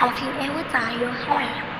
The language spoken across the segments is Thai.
Have you ever dyed your hair?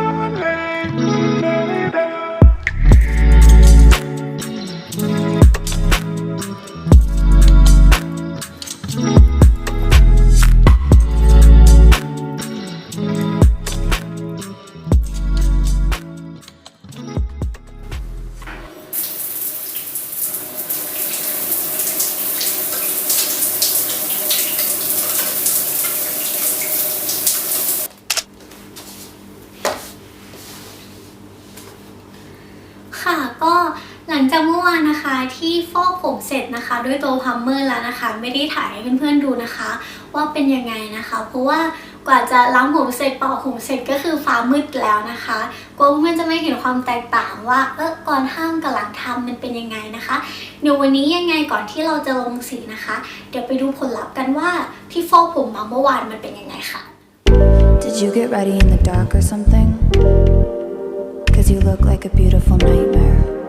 ที่ฟอกผมเสร็จนะคะ ด้วยตัวพัมเมอร์แล้วนะคะ ไม่ได้ถ่ายให้เพื่อนๆดูนะคะ ว่าเป็นยังไงนะคะ เพราะว่ากว่าจะล้างผมเสร็จเป่าผมเสร็จก็คือฟ้ามืดแล้วนะคะกลัวเพื่อนจะไม่เห็นความแตกต่างว่าเออก่อนทำกับหลังทำมันเป็นยังไงนะคะเดี๋ยววันนี้ยังไงก่อนที่เราจะลงสีนะคะ เดี๋ยวไปดูผลลัพธ์กันว่าที่ฟอกผมมาเมื่อวานมันเป็นยังไงค่ะ Did you get ready in the dark or something? Cause you look like a beautiful nightmare.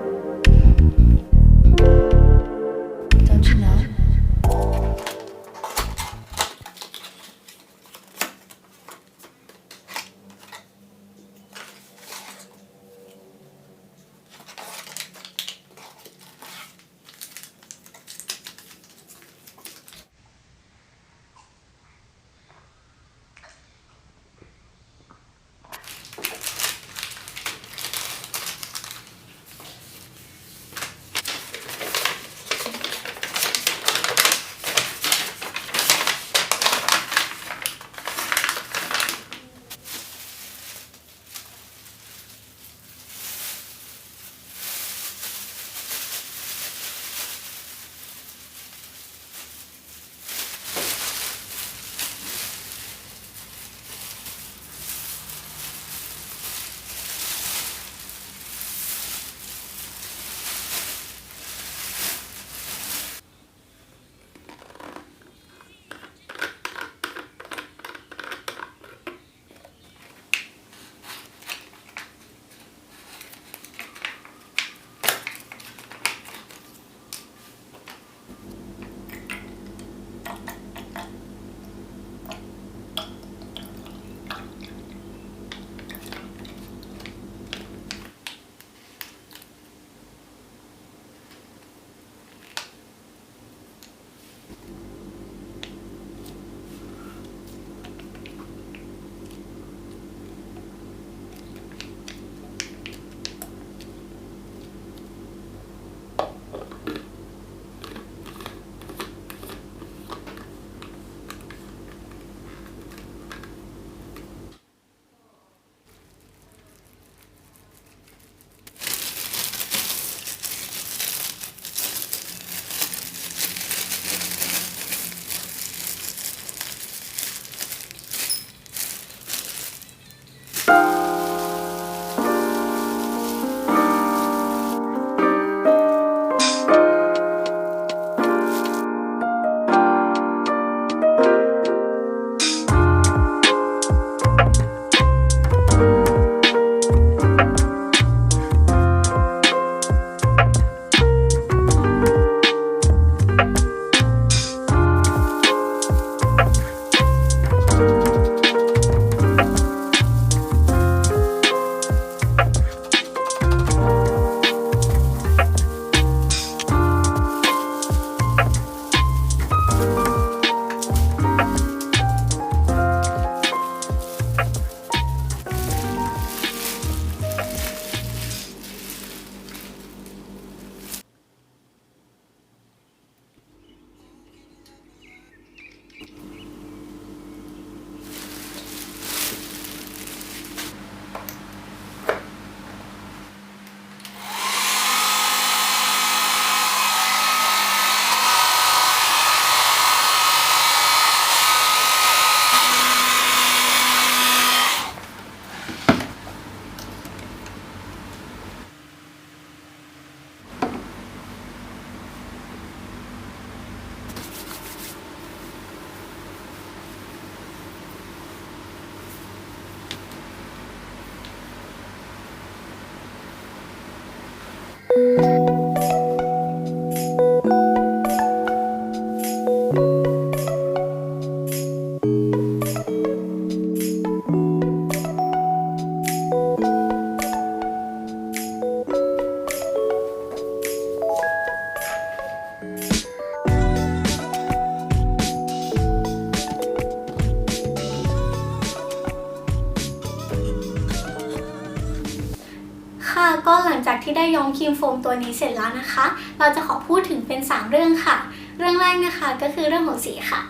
ที่ได้ย้อมครีมโฟมตัวนี้เสร็จแล้วนะคะ เราจะขอพูดถึงเป็น 3 เรื่องค่ะ เรื่องแรกนะคะก็คือเรื่องของสีค่ะ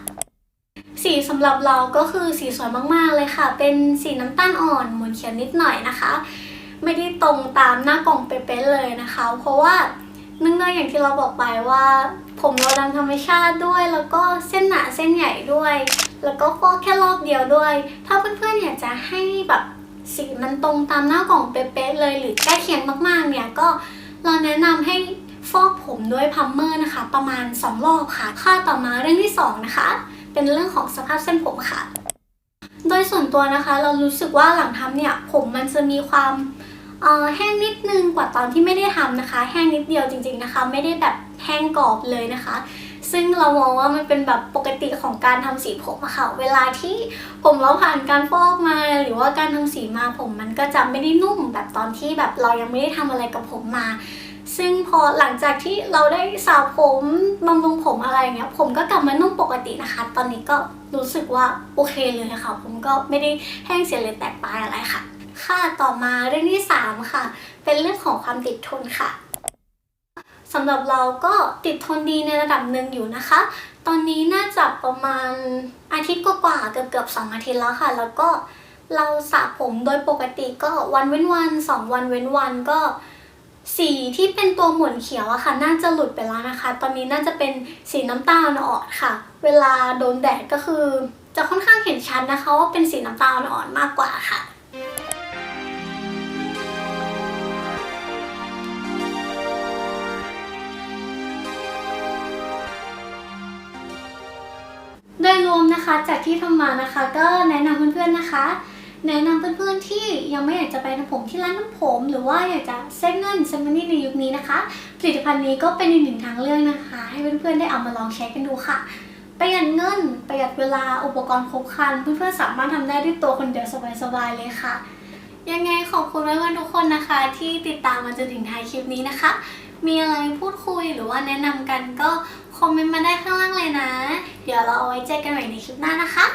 สีสำหรับเราก็คือสีสวยมากๆเลยค่ะ เป็นสีน้ำตาลอ่อนหมุนเขียวนิดหน่อยนะคะ ไม่ได้ตรงตามหน้ากล่องเป๊ะๆเลยนะคะ เพราะว่าเนื่องจากอย่างที่เราบอกไปว่า ผมเราดำธรรมชาติด้วย แล้วก็เส้นหนาเส้นใหญ่ด้วย แล้วก็ฟอกแค่รอบเดียวด้วย ถ้าเพื่อนๆอยากจะให้แบบ สีมันตรงตามหน้ากล่องเป๊ะๆเลยหรือใกล้เคียงมากๆเนี่ยก็เราแนะนำให้ฟอกผมด้วยพัมเมอร์นะคะ ประมาณ 2 รอบค่ะ ค่าต่อมาเรื่องที่ 2 นะคะ เป็นเรื่องของสภาพเส้นผมค่ะ โดยส่วนตัวนะคะ เรารู้สึกว่าหลังทำเนี่ย ผมมันจะมีความแห้งนิดนึงกว่าตอนที่ไม่ได้ทำนะคะ แห้งนิดเดียวจริง ๆนะคะ ไม่ได้แบบแห้งกรอบเลยนะคะ ซึ่งเรามองว่ามันเป็นแบบปกติของการทำสีผมอะค่ะ เวลาที่ผมเราผ่านการฟอกมา หรือว่าการทำสีมาผมมันก็จะไม่ได้นุ่มแบบตอนที่แบบเรายังไม่ได้ทำอะไรกับผมมา ซึ่งพอหลังจากที่เราได้สระผมบำรุงผมอะไรอย่างเงี้ย ผมก็กลับมานุ่มปกตินะคะ ตอนนี้ก็รู้สึกว่าโอเคเลยค่ะ ผมก็ไม่ได้แห้งเสียเลยแตกปลายอะไรค่ะ ค่ะต่อมาเรื่องที่สามค่ะ เป็นเรื่องของความติดทนค่ะ สำหรับเราก็ติดทนดีในระดับหนึ่งอยู่นะคะ ตอนนี้น่าจะประมาณอาทิตย์กว่าๆเกือบเกือบสองอาทิตย์แล้วค่ะ แล้วก็เราสระผมโดยปกติก็วันเว้นวันสองวันเว้นวันก็สีที่เป็นตัวหมุนเขียวอะค่ะ น่าจะหลุดไปแล้วนะคะ ตอนนี้น่าจะเป็นสีน้ำตาลอ่อนค่ะ เวลาโดนแดดก็คือ จะค่อนข้างเห็นชัดนะคะว่าเป็นสีน้ำตาลอ่อนมากกว่าค่ะ นะคะ จากที่ทำมานะคะ ก็แนะนำเพื่อนๆนะคะ แนะนำเพื่อนๆที่ยังไม่อยากจะไปทำผมที่ร้านน้ำผม หรือว่าอยากจะเซฟเงินเซฟมันนี่ในยุคนี้นะคะ ผลิตภัณฑ์นี้ก็เป็นอีกหนึ่งทางเลือกนะคะ ให้เพื่อนๆได้เอามาลองใช้กันดูค่ะประหยัดเงินประหยัดเวลาอุปกรณ์ครบครัน เพื่อนๆสามารถทำได้ด้วยตัวคนเดียวสบายๆเลยค่ะ ยังไงขอบคุณเพื่อนๆทุกคนนะคะ ที่ติดตามมาจนถึงท้ายคลิปนี้นะคะ มีอะไรพูดคุยหรือว่าแนะนำกันก็ คอมเมนต์มาได้ข้างล่างเลยนะ เดี๋ยวเราเอาไว้เจอกันใหม่ในคลิปหน้านะคะ